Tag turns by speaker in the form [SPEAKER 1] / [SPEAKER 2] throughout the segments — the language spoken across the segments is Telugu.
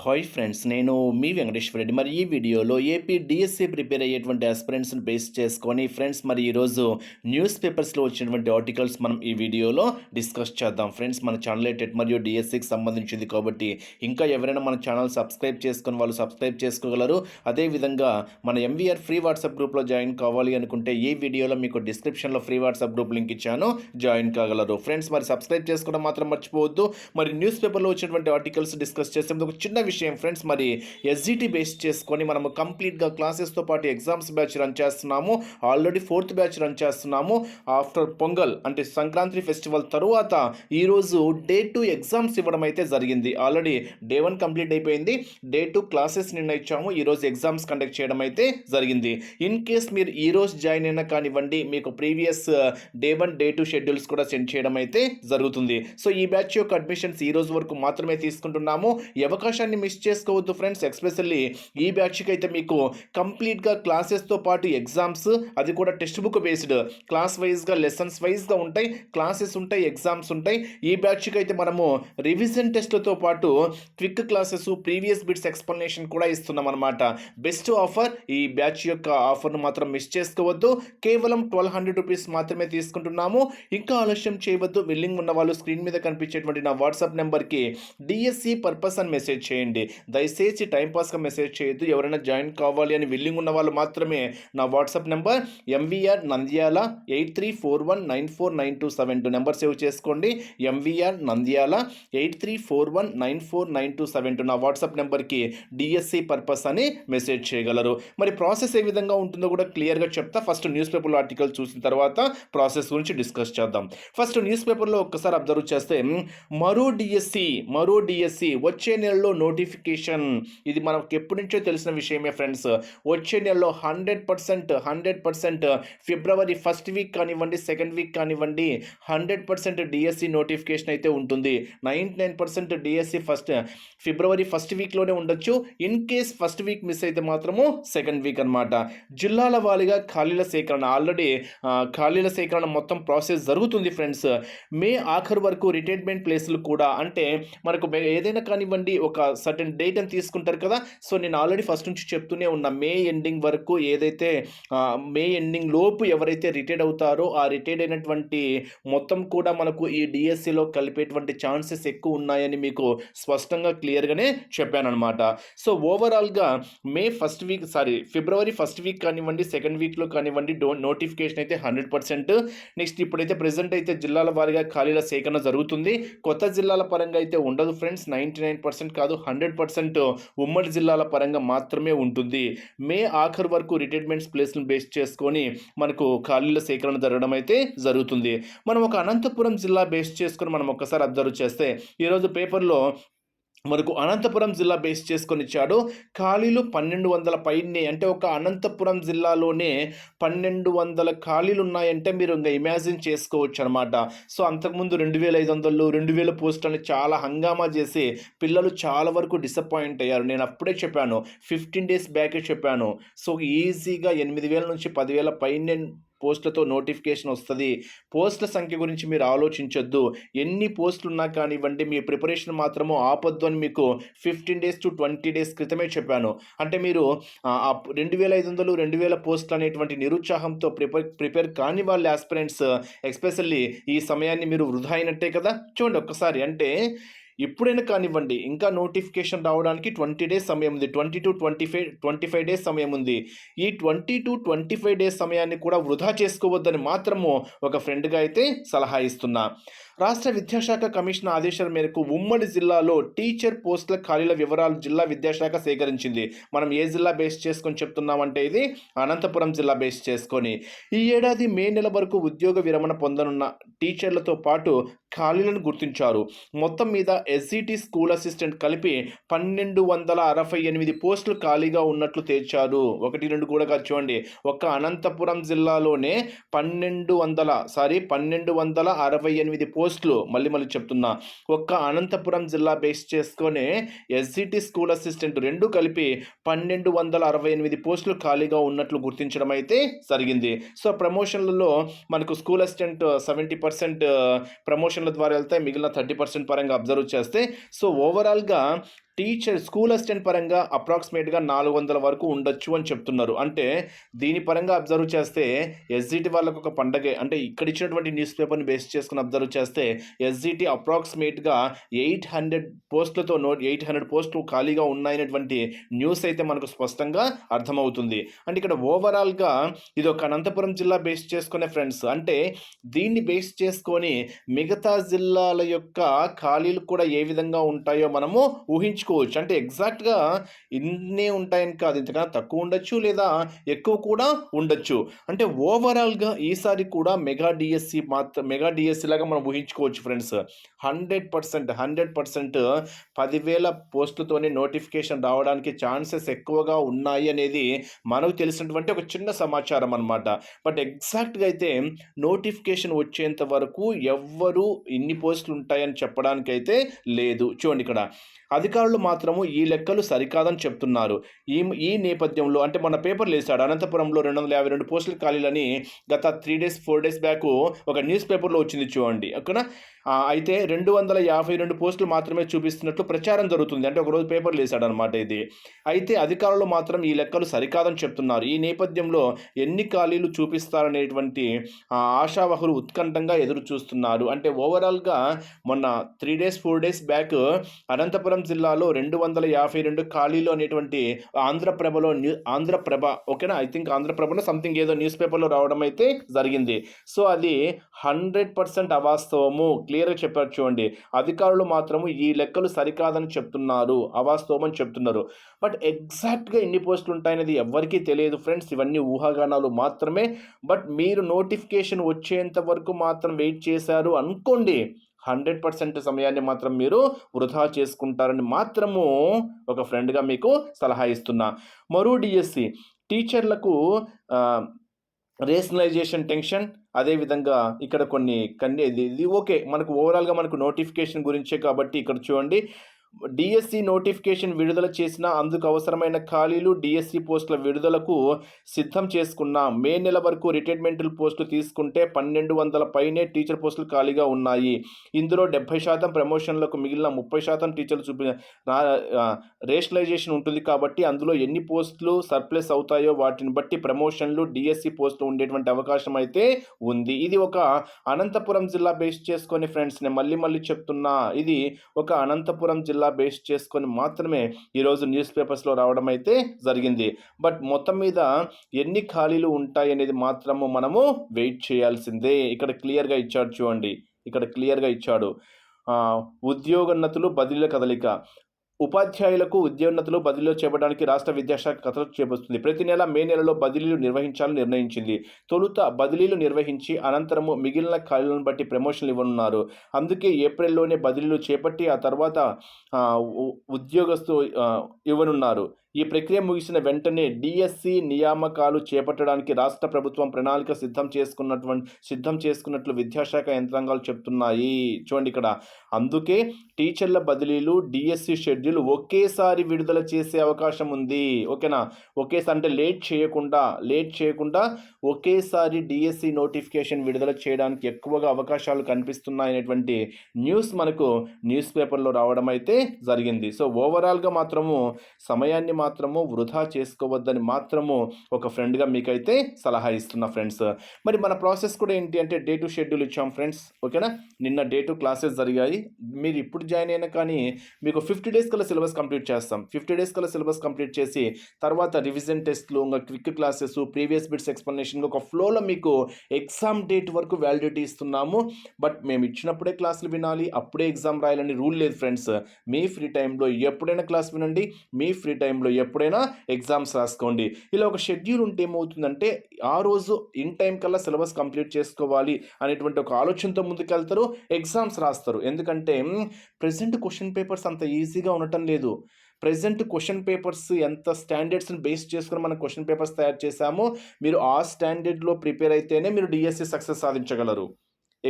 [SPEAKER 1] హాయ్ ఫ్రెండ్స్ నేను మీ వెంకటేశ్వర రెడ్డి. మరి ఈ వీడియోలో ఏపీ డిఎస్సి ప్రిపేర్ అయ్యేటువంటి ఆస్పిరెంట్స్ని బేస్ చేసుకొని ఫ్రెండ్స్ మరి ఈరోజు న్యూస్ పేపర్స్లో వచ్చినటువంటి ఆర్టికల్స్ మనం ఈ వీడియోలో డిస్కస్ చేద్దాం. ఫ్రెండ్స్ మన ఛానల్ టెట్ మరియు డిఎస్సికి సంబంధించింది కాబట్టి ఇంకా ఎవరైనా మన ఛానల్ సబ్స్క్రైబ్ చేసుకుని వాళ్ళు సబ్స్క్రైబ్ చేసుకోగలరు. అదేవిధంగా మన ఎంవీఆర్ ఫ్రీ వాట్సాప్ గ్రూప్లో జాయిన్ కావాలి అనుకుంటే ఈ వీడియోలో మీకు డిస్క్రిప్షన్లో ఫ్రీ వాట్సాప్ గ్రూప్ లింక్ ఇచ్చాను. జాయిన్ కాగలరు. ఫ్రెండ్స్ మరి సబ్స్క్రైబ్ చేసుకోవడం మాత్రం మర్చిపోవద్దు. మరి న్యూస్ పేపర్లో వచ్చినటువంటి ఆర్టికల్స్ డిస్కస్ చేసే ఒక చిన్న విషయం ఫ్రెండ్స్ మరి ఎస్జిటి బేస్ చేసుకొని మనము కంప్లీట్గా క్లాసెస్తో పాటు ఎగ్జామ్స్ బ్యాచ్ రన్ చేస్తున్నాము. ఆల్రెడీ ఫోర్త్ బ్యాచ్ రన్ చేస్తున్నాము. ఆఫ్టర్ పొంగల్ అంటే సంక్రాంతి ఫెస్టివల్ తరువాత ఈరోజు డే టూ ఎగ్జామ్స్ ఇవ్వడం అయితే జరిగింది. ఆల్రెడీ డే వన్ కంప్లీట్ అయిపోయింది. డే టూ క్లాసెస్ నిన్న ఇచ్చాము ఈరోజు ఎగ్జామ్స్ కండక్ట్ చేయడం అయితే జరిగింది. ఇన్ కేస్ మీరు ఈ రోజు జాయిన్ అయినా కానివ్వండి మీకు previous day one day two schedules కూడా సెండ్ చేయడం అయితే జరుగుతుంది. సో ఈ బ్యాచ్ యొక్క అడ్మిషన్స్ ఈ రోజు వరకు మాత్రమే తీసుకుంటున్నాము. ఈ అవకాశాన్ని మిస్ చేసుకోవద్దు ఫ్రెండ్స్ ఎస్పెషల్లీ ఈ బ్యాచ్కి అయితే మీకు కంప్లీట్గా క్లాసెస్తో పాటు ఎగ్జామ్స్ అది కూడా టెక్స్ట్ బుక్ బేస్డ్ క్లాస్ వైజ్గా లెసన్స్ వైజ్గా ఉంటాయి క్లాసెస్ ఉంటాయి ఎగ్జామ్స్ ఉంటాయి. ఈ బ్యాచ్కి అయితే మనము రివిజన్ టెస్ట్లతో పాటు quick classes previous bits explanation కూడా ఇస్తున్నాం అనమాట బెస్ట్ ఆఫర్ ఈ బ్యాచ్ యొక్క ఆఫర్ను మాత్రం మిస్ చేసుకోవద్దు. కేవలం ట్వెల్వ్ హండ్రెడ్ రూపీస్ మాత్రమే తీసుకుంటున్నాము. ఇంకా ఆలస్యం చేయవద్దు. విల్లింగ్ ఉన్న వాళ్ళు స్క్రీన్ మీద కనిపించేటువంటి నా వాట్సాప్ నెంబర్కి డిఎస్సి పర్పస్ అని మెసేజ్ చేయండి. దయచేసి టైంపాస్గా మెసేజ్ చేయొద్దు. ఎవరైనా జాయిన్ కావాలి అని విల్లింగ్ ఉన్న వాళ్ళు మాత్రమే నా WhatsApp number MVR Nandyal eight three four one nine four nine two seven two. Number save చేసుకోండి. MVR Nandyal eight three four one nine four nine two seven two. నా వాట్సాప్ నెంబర్కి డిఎస్సి పర్పస్ అని మెసేజ్ చేయగలరు. మరి ప్రాసెస్ ఏ విధంగా ఉంటుందో కూడా క్లియర్గా చెప్తా. ఫస్ట్ న్యూస్ పేపర్లో ఆర్టికల్ చూసిన తర్వాత ప్రాసెస్ గురించి డిస్కస్ చేద్దాం. ఫస్ట్ న్యూస్ పేపర్లో ఒక్కసారి అబ్జర్వ్ చేస్తే మరో డిఎస్సి మరో డిఎస్సి వచ్చే నెలలో నోటిఫికేషన్. ఇది మనకు ఎప్పటి నుంచో తెలిసిన విషయమే ఫ్రెండ్స్. వచ్చే నెలలో hundred percent hundred percent February first week కానివ్వండి సెకండ్ వీక్ కానివ్వండి హండ్రెడ్ పర్సెంట్ డిఎస్సి నోటిఫికేషన్ అయితే ఉంటుంది. Ninety nine percent DSC first February first వీక్లోనే ఉండొచ్చు. In case first week miss అయితే మాత్రము సెకండ్ వీక్ అనమాట జిల్లాల వారీగా ఖాళీల సేకరణ ఆల్రెడీ ఖాళీల సేకరణ మొత్తం ప్రాసెస్ జరుగుతుంది ఫ్రెండ్స్. మే ఆఖరు వరకు రిటైర్మెంట్ ప్లేసులు కూడా అంటే మనకు మే- ఏదైనా కానివ్వండి ఒక సర్టెన్ డేట్ అని తీసుకుంటారు కదా. సో నేను ఆల్రెడీ ఫస్ట్ నుంచి చెప్తూనే ఉన్నా మే ఎండింగ్ వరకు ఏదైతే మే ఎండింగ్ లోపు ఎవరైతే రిటైర్డ్ అవుతారో ఆ రిటైర్డ్ అయినటువంటి మొత్తం కూడా మనకు ఈ డిఎస్సిలో కలిపేటువంటి ఛాన్సెస్ ఎక్కువ ఉన్నాయని మీకు స్పష్టంగా క్లియర్గానే చెప్పాను అనమాట సో ఓవరాల్గా May first week sorry February first week కానివ్వండి సెకండ్ వీక్లో కానివ్వండి డో నోటిఫికేషన్ అయితే హండ్రెడ్ పర్సెంట్. నెక్స్ట్ ఇప్పుడైతే ప్రెసెంట్ అయితే జిల్లాల వారీగా ఖాళీల సేకరణ జరుగుతుంది. కొత్త జిల్లాల పరంగా అయితే ఉండదు ఫ్రెండ్స్ నైంటీ నైన్ పర్సెంట్ కాదు హండ్రెడ్ పర్సెంట్ ఉమ్మడి జిల్లాల పరంగా మాత్రమే ఉంటుంది. మే ఆఖరు వరకు రిటైర్మెంట్స్ ప్లేస్ను బేస్ చేసుకొని మనకు ఖాళీల సేకరణ జరగడం అయితే జరుగుతుంది. మనం ఒక అనంతపురం జిల్లా బేస్ చేసుకొని మనం ఒక్కసారి అబ్జర్వ్ చేస్తే ఈరోజు పేపర్లో మనకు అనంతపురం జిల్లా బేస్ చేసుకొని ఇచ్చాడు. ఖాళీలు పన్నెండు వందల పైనే అంటే ఒక అనంతపురం జిల్లాలోనే పన్నెండు వందల ఖాళీలు ఉన్నాయంటే మీరు ఇంకా ఇమాజిన్ చేసుకోవచ్చు అనమాట సో అంతకుముందు రెండు వేల ఐదు వందలు రెండు వేల పోస్టులని చాలా హంగామా చేసి పిల్లలు చాలా వరకు డిసప్పాయింట్ అయ్యారు. నేను అప్పుడే చెప్పాను ఫిఫ్టీన్ డేస్ బ్యాకే చెప్పాను. సో ఈజీగా ఎనిమిది వేల నుంచి పదివేల పైనే పోస్టులతో నోటిఫికేషన్ వస్తుంది. పోస్టుల సంఖ్య గురించి మీరు ఆలోచించొద్దు. ఎన్ని పోస్టులు ఉన్నా కానివ్వండి మీ ప్రిపరేషన్ మాత్రము ఆపొద్దు అని మీకు fifteen days to twenty days క్రితమే చెప్పాను. అంటే మీరు రెండు వేల ఐదు వందలు రెండు వేల పోస్టులు అనేటువంటి నిరుత్సాహంతో ప్రిపేర్ ప్రిపేర్ కాని వాళ్ళ ఆస్పిరెంట్స్ ఎస్పెషల్లీ ఈ సమయాన్ని మీరు వృధా అయినట్టే కదా? చూడండి ఒక్కసారి. అంటే ఎప్పుడైనా కానివ్వండి ఇంకా నోటిఫికేషన్ రావడానికి ట్వంటీ డేస్ సమయం ఉంది. Twenty to twenty five twenty five days సమయం ఉంది. ఈ twenty to twenty five days సమయాన్ని కూడా వృధా చేసుకోవద్దని మాత్రము ఒక ఫ్రెండ్గా అయితే సలహా ఇస్తున్నా. రాష్ట్ర విద్యాశాఖ కమిషన్ ఆదేశాల మేరకు ఉమ్మడి జిల్లాలో టీచర్ పోస్టుల ఖాళీల వివరాలు జిల్లా విద్యాశాఖ సేకరించింది. మనం ఏ జిల్లా బేస్ చేసుకొని చెప్తున్నామంటే ఇది అనంతపురం జిల్లా బేస్ చేసుకొని. ఈ ఏడాది మే నెల వరకు ఉద్యోగ విరమణ పొందనున్న టీచర్లతో పాటు ఖాళీలను గుర్తించారు. మొత్తం మీద ఎస్సిటి స్కూల్ అసిస్టెంట్ కలిపి పన్నెండు వందల అరవై ఎనిమిది పోస్టులు ఖాళీగా ఉన్నట్లు తేల్చారు. ఒకటి రెండు కూడా కాదు చూడండి. ఒక్క అనంతపురం జిల్లాలోనే పన్నెండు వందల సారీ పన్నెండు వందల అరవై ఎనిమిది పోస్టులు మళ్ళీ మళ్ళీ చెప్తున్నా. ఒక్క అనంతపురం జిల్లా బేస్ చేసుకొని ఎస్సిటి స్కూల్ అసిస్టెంట్ రెండు కలిపి పన్నెండు వందల అరవై ఎనిమిది పోస్టులు ఖాళీగా ఉన్నట్లు గుర్తించడం అయితే జరిగింది. సో ప్రమోషన్లలో మనకు స్కూల్ అసిస్టెంట్ సెవెంటీ పర్సెంట్ ప్రమోషన్ల ద్వారా వెళ్తే మిగిలిన థర్టీ పర్సెంట్ పరంగా అబ్జర్వ్ చేస్తే సో ఓవరాల్గా టీచర్ స్కూల్ అసిస్టెంట్ పరంగా అప్రాక్సిమేట్గా నాలుగు వందల వరకు ఉండొచ్చు అని చెప్తున్నారు. అంటే దీని పరంగా అబ్జర్వ్ చేస్తే ఎస్జిటి వాళ్ళకు ఒక పండగే. అంటే ఇక్కడ ఇచ్చినటువంటి న్యూస్ పేపర్ని బేస్ చేసుకుని అబ్జర్వ్ చేస్తే ఎస్జిటి అప్రాక్సిమేట్గా ఎయిట్ హండ్రెడ్ పోస్టులతో నోట్ ఎయిట్ హండ్రెడ్ పోస్టులు ఖాళీగా ఉన్నాయనేటువంటి న్యూస్ అయితే మనకు స్పష్టంగా అర్థమవుతుంది. అంటే ఇక్కడ ఓవరాల్గా ఇది ఒక అనంతపురం జిల్లా బేస్ చేసుకునే ఫ్రెండ్స్. అంటే దీన్ని బేస్ చేసుకొని మిగతా జిల్లాల యొక్క ఖాళీలు కూడా ఏ విధంగా ఉంటాయో మనము ఊహించుకోవచ్చు అంటే ఎగ్జాక్ట్గా ఇన్నే ఉంటాయని కాదు. ఇంతకన్నా తక్కువ ఉండొచ్చు లేదా ఎక్కువ కూడా ఉండొచ్చు. అంటే ఓవరాల్గా ఈసారి కూడా మెగా డిఎస్సి మాత్రం మెగా డిఎస్సి లాగా మనం ఊహించుకోవచ్చు friends. Hundred percent hundred percent పదివేల పోస్టులతోనే నోటిఫికేషన్ రావడానికి ఛాన్సెస్ ఎక్కువగా ఉన్నాయి అనేది మనకు తెలిసినటువంటి ఒక చిన్న సమాచారం అనమాట బట్ ఎగ్జాక్ట్గా అయితే నోటిఫికేషన్ వచ్చేంత వరకు ఎవ్వరూ ఇన్ని పోస్టులు ఉంటాయని చెప్పడానికి అయితే లేదు. చూడండి ఇక్కడ. అధికారులు మాత్రము ఈ లెక్కలు సరికాదని చెప్తున్నారు. ఈ ఈ నేపథ్యంలో అంటే మన పేపర్లు వేశాడు అనంతపురంలో రెండు వందల యాభై రెండు పోస్టుల ఖాళీలని గత three days four days back ఒక న్యూస్ పేపర్లో వచ్చింది చూడండి. ఓకేనా? అయితే రెండు వందల యాభై రెండు పోస్టులు మాత్రమే చూపిస్తున్నట్లు ప్రచారం జరుగుతుంది. అంటే ఒకరోజు పేపర్లు వేశాడు అనమాట ఇది. అయితే అధికారులు మాత్రం ఈ లెక్కలు సరికాదని చెప్తున్నారు. ఈ నేపథ్యంలో ఎన్ని ఖాళీలు చూపిస్తారనేటువంటి ఆశావహులు ఉత్కంఠంగా ఎదురు చూస్తున్నారు అంటే ఓవరాల్గా మొన్న three days four days back Anantapur జిల్లాలో రెండు వందల యాభై రెండు ఖాళీలు అనేటువంటి ఆంధ్రప్రభలో న్యూ ఆంధ్రప్రభ ఓకేనా? ఐ థింక్ ఆంధ్రప్రభలో సంథింగ్ ఏదో న్యూస్ పేపర్లో రావడం అయితే జరిగింది. సో అది హండ్రెడ్ పర్సెంట్ అవాస్తవము. క్లియర్గా చెప్పారు చూడండి. అధికారులు మాత్రము ఈ లెక్కలు సరికాదని చెప్తున్నారు. అవాస్తవం అని చెప్తున్నారు బట్ ఎగ్జాక్ట్గా ఎన్ని పోస్టులు ఉంటాయనేది ఎవరికీ తెలియదు ఫ్రెండ్స్ ఇవన్నీ ఊహాగానాలు మాత్రమే. బట్ మీరు నోటిఫికేషన్ వచ్చేంత వరకు మాత్రం వెయిట్ చేశారు అనుకోండి. హండ్రెడ్ పర్సెంట్ సమయాన్ని మాత్రం మీరు వృధా చేసుకుంటారని మాత్రము ఒక ఫ్రెండ్గా మీకు సలహా ఇస్తున్నా. మరో డిఎస్సి టీచర్లకు రేషనలైజేషన్ టెన్షన్ అదేవిధంగా ఇక్కడ కొన్ని కన్ని ఇది ఓకే మనకు ఓవరాల్గా మనకు నోటిఫికేషన్ గురించే కాబట్టి ఇక్కడ చూడండి డిఎస్సి నోటిఫికేషన్ విడుదల చేసిన అందుకు అవసరమైన ఖాళీలు డిఎస్సి పోస్టుల విడుదలకు సిద్ధం చేసుకున్న. మే నెల వరకు రిటైర్మెంటల్ పోస్టులు తీసుకుంటే పన్నెండు వందల పైనే టీచర్ పోస్టులు ఖాళీగా ఉన్నాయి. ఇందులో డెబ్బై శాతం ప్రమోషన్లకు మిగిలిన ముప్పై శాతం టీచర్లు చూపి రేషనలైజేషన్ ఉంటుంది కాబట్టి అందులో ఎన్ని పోస్టులు సర్ప్లస్ అవుతాయో వాటిని బట్టి ప్రమోషన్లు డిఎస్సి పోస్టులు ఉండేటువంటి అవకాశం అయితే ఉంది. ఇది ఒక అనంతపురం జిల్లా బేస్ చేసుకొని ఫ్రెండ్స్ నేను మళ్ళీ మళ్ళీ చెప్తున్నా. ఇది ఒక అనంతపురం జిల్లా బేస్ చేసుకొని మాత్రమే ఈరోజు న్యూస్ పేపర్స్లో రావడం అయితే జరిగింది. బట్ మొత్తం మీద ఎన్ని ఖాళీలు ఉంటాయి అనేది మాత్రము మనము వెయిట్ చేయాల్సిందే. ఇక్కడ క్లియర్గా ఇచ్చాడు చూడండి. ఇక్కడ క్లియర్గా ఇచ్చాడు. ఉద్యోగన్నతులు ఉద్యోగోన్నతులు బదిలీల కదలిక. ఉపాధ్యాయులకు ఉద్యోన్నతులు బదిలీలు చేపట్టడానికి రాష్ట్ర విద్యాశాఖ కసరత్తు చేపడుతుంది. ప్రతి నెల మే నెలలో బదిలీలు నిర్వహించాలని నిర్ణయించింది. తొలుత బదిలీలు నిర్వహించి అనంతరము మిగిలిన ఖాళీలను బట్టి ప్రమోషన్లు ఇవ్వనున్నారు. అందుకే ఏప్రిల్లోనే బదిలీలు చేపట్టి ఆ తర్వాత ఉద్యోగస్తు ఇవ్వనున్నారు. ఈ ప్రక్రియ ముగిసిన వెంటనే డిఎస్సి నియామకాలు చేపట్టడానికి రాష్ట్ర ప్రభుత్వం ప్రణాళిక సిద్ధం చేసుకున్నటువంటి సిద్ధం చేసుకున్నట్లు విద్యాశాఖ యంత్రాంగాలు చెప్తున్నాయి. చూడండి ఇక్కడ. అందుకే టీచర్ల బదిలీలు డిఎస్సి షెడ్యూల్ ఒకేసారి విడుదల చేసే అవకాశం ఉంది. ఓకేనా? ఒకేసారి అంటే లేట్ చేయకుండా లేట్ చేయకుండా ఒకేసారి డిఎస్సి నోటిఫికేషన్ విడుదల చేయడానికి ఎక్కువగా అవకాశాలు కనిపిస్తున్నాయి అనేటువంటి న్యూస్ మనకు న్యూస్ పేపర్లో రావడం అయితే జరిగింది. సో ఓవరాల్గా మాత్రము సమయాన్ని మాత్రము వృధా చేసుకోవద్దని మాత్రము ఒక ఫ్రెండ్గా మీకైతే సలహా ఇస్తున్నా ఫ్రెండ్స్ మరి మన ప్రాసెస్ కూడా ఏంటి అంటే డే టు షెడ్యూల్ ఇచ్చాం ఫ్రెండ్స్ ఓకేనా నిన్న డే టు క్లాసెస్ జరిగాయి. మీరు ఇప్పుడు జాయిన్ అయినా కానీ మీకు ఫిఫ్టీ డేస్ కల్లా సిలబస్ కంప్లీట్ చేస్తాం. ఫిఫ్టీ డేస్ కల్లా సిలబస్ కంప్లీట్ చేసి తర్వాత రివిజన్ టెస్ట్లు ఇంకా quick classes previous bits explanation ఒక ఫ్లోలో మీకు ఎగ్జామ్ డేట్ వరకు వ్యాలిడిటీ ఇస్తున్నాము. బట్ మేము ఇచ్చినప్పుడే క్లాసులు వినాలి అప్పుడే ఎగ్జామ్ రాయాలని రూల్ లేదు ఫ్రెండ్స్ మీ ఫ్రీ టైంలో ఎప్పుడైనా క్లాస్ వినండి మీ ఫ్రీ టైంలో ఎప్పుడైనా ఎగ్జామ్స్ రాసుకోండి. ఇలా ఒక షెడ్యూల్ ఉంటే ఏమవుతుందంటే ఆ రోజు ఇన్ టైం కల్లా సిలబస్ కంప్లీట్ చేసుకోవాలి అనేటువంటి ఒక ఆలోచనతో ముందుకెళ్తారు ఎగ్జామ్స్ రాస్తారు. ఎందుకంటే ప్రజెంట్ క్వశ్చన్ పేపర్స్ అంత ఈజీగా ఉండటం లేదు. ప్రజెంట్ క్వశ్చన్ పేపర్స్ ఎంత స్టాండర్డ్స్ని బేస్ చేసుకుని మనం క్వశ్చన్ పేపర్స్ తయారు చేశామో మీరు ఆ స్టాండర్డ్లో ప్రిపేర్ అయితేనే మీరు డిఎస్సి సక్సెస్ సాధించగలరు.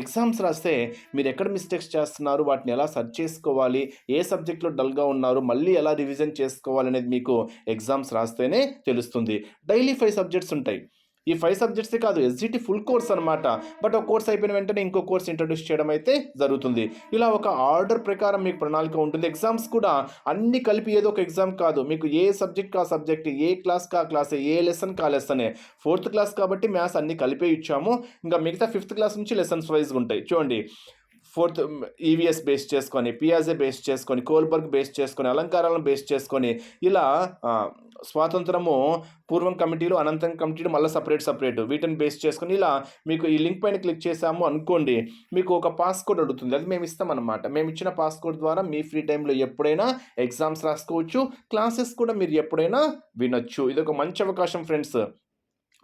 [SPEAKER 1] ఎగ్జామ్స్ రాస్తే మీరు ఎక్కడ మిస్టేక్స్ చేస్తున్నారు వాటిని ఎలా సర్చ్ చేసుకోవాలి ఏ సబ్జెక్ట్లో డల్గా ఉన్నారు మళ్ళీ ఎలా రివిజన్ చేసుకోవాలి అనేది మీకు ఎగ్జామ్స్ రాస్తేనే తెలుస్తుంది. డైలీ ఫైవ్ సబ్జెక్ట్స్ ఉంటాయి. ఈ ఫైవ్ సబ్జెక్ట్సే కాదు ఎస్జిటి ఫుల్ కోర్స్ అనమాట బట్ ఒక కోర్స్ అయిపోయిన వెంటనే ఇంకో కోర్స్ ఇంట్రడ్యూస్ చేయడం అయితే జరుగుతుంది. ఇలా ఒక ఆర్డర్ ప్రకారం మీకు ప్రణాళిక ఉంటుంది. ఎగ్జామ్స్ కూడా అన్ని కలిపి ఏదో ఒక ఎగ్జామ్ కాదు. మీకు ఏ సబ్జెక్ట్ కా సబ్జెక్ట్ ఏ క్లాస్ కా క్లాస్ ఏ లెసన్ కా లెసనే ఫోర్త్ క్లాస్ కాబట్టి మ్యాథ్స్ అన్ని కలిపే ఇచ్చాము. ఇంకా మిగతా ఫిఫ్త్ క్లాస్ నుంచి లెసన్స్ వైజ్గా ఉంటాయి. చూడండి. ఫోర్త్ ఈవీఎస్ బేస్ చేసుకొని పియాజే బేస్ చేసుకొని కోల్బర్గ్ బేస్ చేసుకొని అలంకారాలను బేస్ చేసుకొని ఇలా స్వాతంత్రము పూర్వం కమిటీలు అనంతరం కమిటీలు మళ్ళీ సపరేట్ సపరేట్ వీటిని బేస్ చేసుకొని ఇలా మీకు ఈ లింక్ పైన క్లిక్ చేసాము అనుకోండి మీకు ఒక పాస్కోడ్ అడుగుతుంది. అది మేము ఇస్తామన్నమాట. మేము ఇచ్చిన పాస్కోడ్ ద్వారా మీ ఫ్రీ టైంలో ఎప్పుడైనా ఎగ్జామ్స్ రాసుకోవచ్చు. క్లాసెస్ కూడా మీరు ఎప్పుడైనా వినొచ్చు. ఇది ఒక మంచి అవకాశం ఫ్రెండ్స్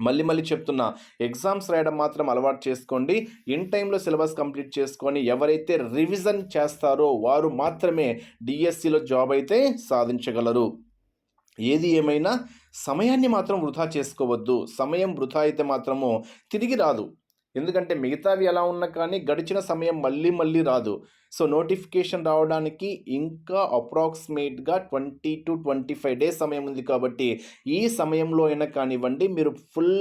[SPEAKER 1] మళ్ళీ మళ్ళీ చెప్తున్నా ఎగ్జామ్స్ రాయడం మాత్రం అలవాటు చేసుకోండి. ఇన్ టైంలో సిలబస్ కంప్లీట్ చేసుకొని ఎవరైతే రివిజన్ చేస్తారో వారు మాత్రమే డిఎస్సిలో జాబ్ అయితే సాధించగలరు. ఏది ఏమైనా సమయాన్ని మాత్రం వృధా చేసుకోవద్దు. సమయం వృధా అయితే మాత్రము తిరిగి రాదు. ఎందుకంటే మిగతావి ఎలా ఉన్నా కానీ గడిచిన సమయం మళ్ళీ మళ్ళీ రాదు. సో నోటిఫికేషన్ రావడానికి ఇంకా అప్రాక్సిమేట్గా twenty to twenty five days సమయం ఉంది కాబట్టి ఈ సమయంలో అయినా కానివ్వండి మీరు ఫుల్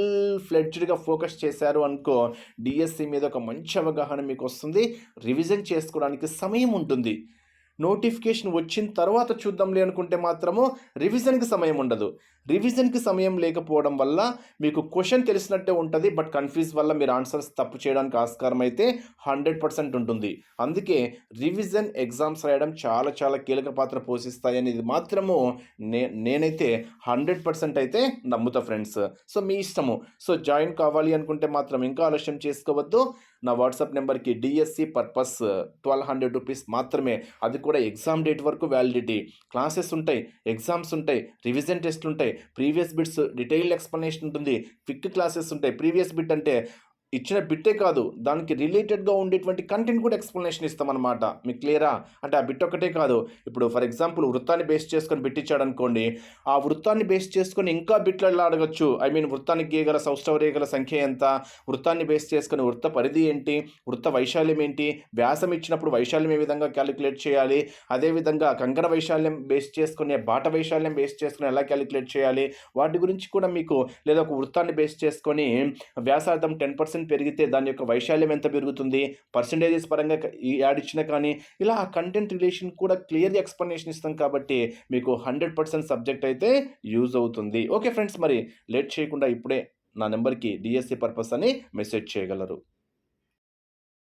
[SPEAKER 1] ఫ్లెడ్జ్డ్గా ఫోకస్ చేశారు అనుకో డిఎస్సి మీద ఒక మంచి అవగాహన మీకు వస్తుంది. రివిజన్ చేసుకోవడానికి సమయం ఉంటుంది. నోటిఫికేషన్ వచ్చిన తర్వాత చూద్దాంలే అనుకుంటే మాత్రము రివిజన్కి సమయం ఉండదు. రివిజన్కి సమయం లేకపోవడం వల్ల మీకు క్వశ్చన్ తెలిసినట్టే ఉంటుంది బట్ కన్ఫ్యూజ్ వల్ల మీరు ఆన్సర్స్ తప్పు చేయడానికి ఆస్కారం అయితే హండ్రెడ్ పర్సెంట్ ఉంటుంది. అందుకే రివిజన్ ఎగ్జామ్స్ రాయడం చాలా చాలా కీలక పాత్ర పోషిస్తాయి అనేది మాత్రము నే నేనైతే హండ్రెడ్ పర్సెంట్ అయితే నమ్ముతా ఫ్రెండ్స్. సో మీ ఇష్టము. సో జాయిన్ కావాలి అనుకుంటే మాత్రం ఇంకా ఆలస్యం చేసుకోవద్దు. నా వాట్సాప్ నెంబర్కి DSC purpose twelve hundred rupees మాత్రమే. అది కూడా ఎగ్జామ్ డేట్ వరకు వ్యాలిడిటీ. క్లాసెస్ ఉంటాయి ఎగ్జామ్స్ ఉంటాయి రివిజన్ టెస్ట్లు ఉంటాయి ప్రీవియస్ బిట్స్ డీటెయిల్ ఎక్స్ప్లెనేషన్ ఉంటుంది క్విక్ క్లాసెస్ ఉంటాయి. ప్రీవియస్ బిట్ అంటే ఇచ్చిన బిట్టే కాదు దానికి రిలేటెడ్గా ఉండేటువంటి కంటెంట్ కూడా ఎక్స్ప్లెనేషన్ ఇస్తామన్నమాట. మీకు క్లియరా? అంటే ఆ బిట్ ఒకటే కాదు. ఇప్పుడు ఫర్ ఎగ్జాంపుల్ వృత్తాన్ని బేస్ చేసుకొని బిట్ ఇచ్చాడు అనుకోండి ఆ వృత్తాన్ని బేస్ చేసుకొని ఇంకా బిట్లలో అడగచ్చు? ఐ మీన్ వృత్తానికి గీయగల సౌష్ఠవ రేఖల సంఖ్య ఎంత? వృత్తాన్ని బేస్ చేసుకొని వృత్త పరిధి ఏంటి? వృత్త వైశాల్యం ఏంటి? వ్యాసం ఇచ్చినప్పుడు వైశాల్యం ఏ విధంగా క్యాలిక్యులేట్ చేయాలి? అదేవిధంగా కంకణ వైశాల్యం బేస్ చేసుకునే బాట వైశాల్యం బేస్ చేసుకుని ఎలా క్యాలిక్యులేట్ చేయాలి? వాటి గురించి కూడా మీకు లేదా ఒక వృత్తాన్ని బేస్ చేసుకొని వ్యాసార్థం టెన్ పర్సెంట్ పెరిగితే దాని యొక్క వైశాల్యం ఎంత పెరుగుతుంది? పర్సంటేజెస్ పరంగా ఈ యాడ్ ఇచ్చినా కానీ ఇలా ఆ కంటెంట్ రిలేషన్ కూడా క్లియర్ ఎక్స్ప్లెనేషన్ ఇస్తాం కాబట్టి మీకు హండ్రెడ్ పర్సెంట్ సబ్జెక్ట్ అయితే యూజ్ అవుతుంది. ఓకే ఫ్రెండ్స్ మరి లేట్ చేయకుండా ఇప్పుడే నా నెంబర్కి డిఎస్సి పర్పస్ అని మెసేజ్ చేయగలరు.